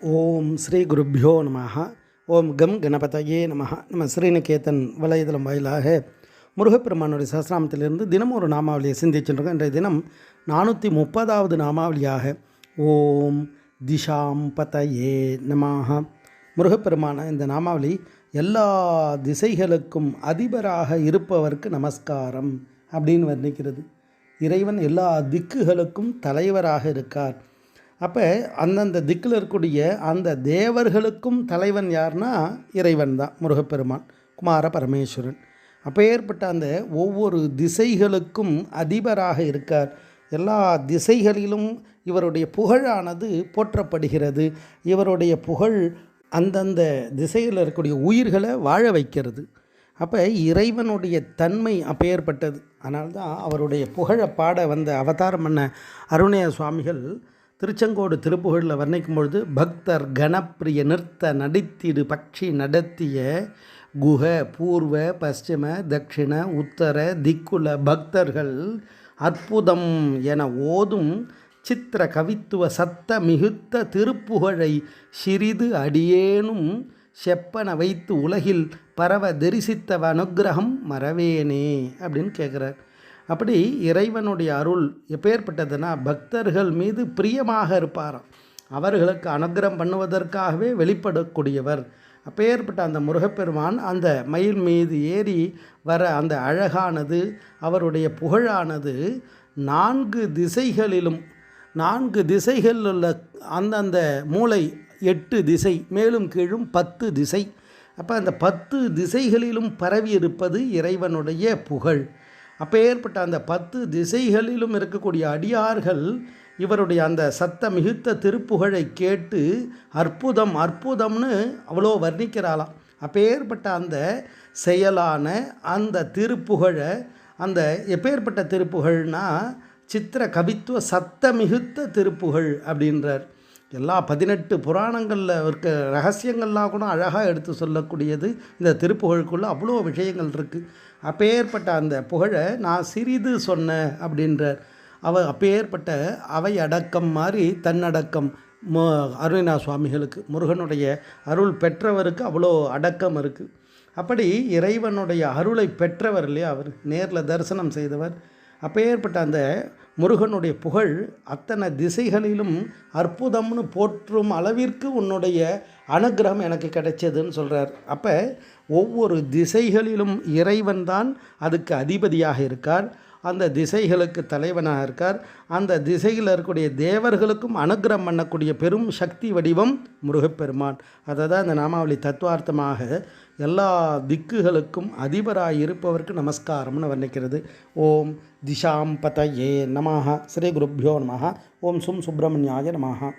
ஓம் ஸ்ரீ குருப்பியோ நம ஓம் கம் கணபதையே நம நம்ம ஸ்ரீநிகேதன் வலைதளம் வாயிலாக முருகப்பெருமானுடைய சஹஸ்ராமத்திலிருந்து தினம் ஒரு நாமாவளியை சிந்திச்சுருக்கோம். இன்றைய தினம் நானூற்றி முப்பதாவது நாமாவளியாக ஓம் திஷாம் பதயே நமாக முருகப்பெருமான இந்த நாமாவளி எல்லா திசைகளுக்கும் அதிபராக இருப்பவருக்கு நமஸ்காரம் அப்படின்னு வர்ணிக்கிறது. இறைவன் எல்லா திக்குகளுக்கும் தலைவராக இருக்கார். அப்போ அந்தந்த திக்கில் இருக்கக்கூடிய அந்த தேவர்களுக்கும் தலைவன் யார்னா இறைவன் தான் முருகப்பெருமான் குமார பரமேஸ்வரன். அப்போ ஏற்பட்ட அந்த ஒவ்வொரு திசைகளுக்கும் அதிபராக இருக்கார். எல்லா திசைகளிலும் இவருடைய புகழானது போற்றப்படுகிறது. இவருடைய புகழ் அந்தந்த திசையில் இருக்கக்கூடிய உயிர்களை வாழ வைக்கிறது. அப்போ இறைவனுடைய தன்மை அப்பேற்பட்டது அதனால்தான் அவருடைய புகழை பாட வந்த அவதாரம் பண்ண அருணய சுவாமிகள் திருச்செங்கோடு திருப்புகழில் வர்ணிக்கும் பொழுது பக்தர் கணப்பிரிய நிறுத்த நடித்திடு பட்சி நடத்திய குஹ பூர்வ பশ্চিம தட்சிண உத்தர திக்குல பக்தர்கள் அற்புதம் என ஓதும் சித்திர கவித்துவ சத்த மிகுத்த திருப்புகழை சிறிது அடியேனும் செப்பன வைத்து உலகில் பரவ தரிசித்தவ அனுக்கிரகம் மறவேனே அப்படின்னு கேட்குறார் அப்படி இறைவனுடைய அருள் எப்பேற்பட்டதுன்னா பக்தர்கள் மீது பிரியமாக இருப்பாராம். அவர்களுக்கு அனுகிரகம் பண்ணுவதற்காகவே வெளிப்படக்கூடியவர். அப்பேற்பட்ட அந்த முருகப்பெருமான் அந்த மயில் மீது ஏறி வர அந்த அழகானது அவருடைய புகழானது நான்கு திசைகளிலும் நான்கு திசைகளில் உள்ள அந்தந்த மூளை எட்டு திசை மேலும் கீழும் பத்து திசை. அப்போ அந்த பத்து திசைகளிலும் பரவி இருப்பது இறைவனுடைய புகழ். அப்போ ஏற்பட்ட அந்த பத்து திசைகளிலும் இருக்கக்கூடிய அடியார்கள் இவருடைய அந்த சத்த மிகுத்த திருப்புகழை கேட்டு அற்புதம் அற்புதம்னு அவ்வளோ வர்ணிக்கிறாளாம். அப்போ ஏற்பட்ட அந்த செயலான அந்த திருப்புகழை அந்த எப்பேற்பட்ட திருப்புகழ்னா சித்திர கவித்துவ சத்த மிகுத்த திருப்புகழ் அப்படின்றார். எல்லா பதினெட்டு புராணங்களில் இருக்க ரகசியங்கள்லாம் கூட அழகாக எடுத்து சொல்லக்கூடியது இந்த திருப்புகழுக்குள்ளே அவ்வளோ விஷயங்கள் இருக்குது அப்பேற்பட்ட அந்த புகழை நான் சிறிது சொன்னேன் அப்படின்றார். அவ அப்பேற்பட்ட அவை அடக்கம் மாதிரி தன்னடக்கம். மு அருணா சுவாமிகளுக்கு முருகனுடைய அருள் பெற்றவருக்கு அவ்வளோ அடக்கம் இருக்குது அப்படி இறைவனுடைய அருளை பெற்றவர் இல்லையா அவர்? நேரில் தரிசனம் செய்தவர். அப்பேற்பட்ட அந்த முருகனுடைய புகழ் அத்தனை திசைகளிலும் அற்புதம்னு போற்றும் அளவிற்கு உன்னுடைய அனுகிரகம் எனக்கு கிடைச்சதுன்னு சொல்கிறார் அப்போ ஒவ்வொரு திசைகளிலும் இறைவன் தான் அதுக்கு அதிபதியாக இருக்கார். அந்த திசைகளுக்கு தலைவனாக இருக்கார். அந்த திசையில் இருக்கக்கூடிய தேவர்களுக்கும் அனுகிரகம் பண்ணக்கூடிய பெரும் சக்தி வடிவம் முருகப்பெருமான். அதை தான் இந்த நாமாவளி தத்துவார்த்தமாக எல்லா திக்குகளுக்கும் அதிபராக இருப்பவருக்கு நமஸ்காரம்னு வர்ணிக்கிறது. ஓம் திஷாம் பத ஏ நமஹா. ஸ்ரீ குருப்பியோ நமஹ. ஓம் சும் சுப்பிரமணியாய நமஹ.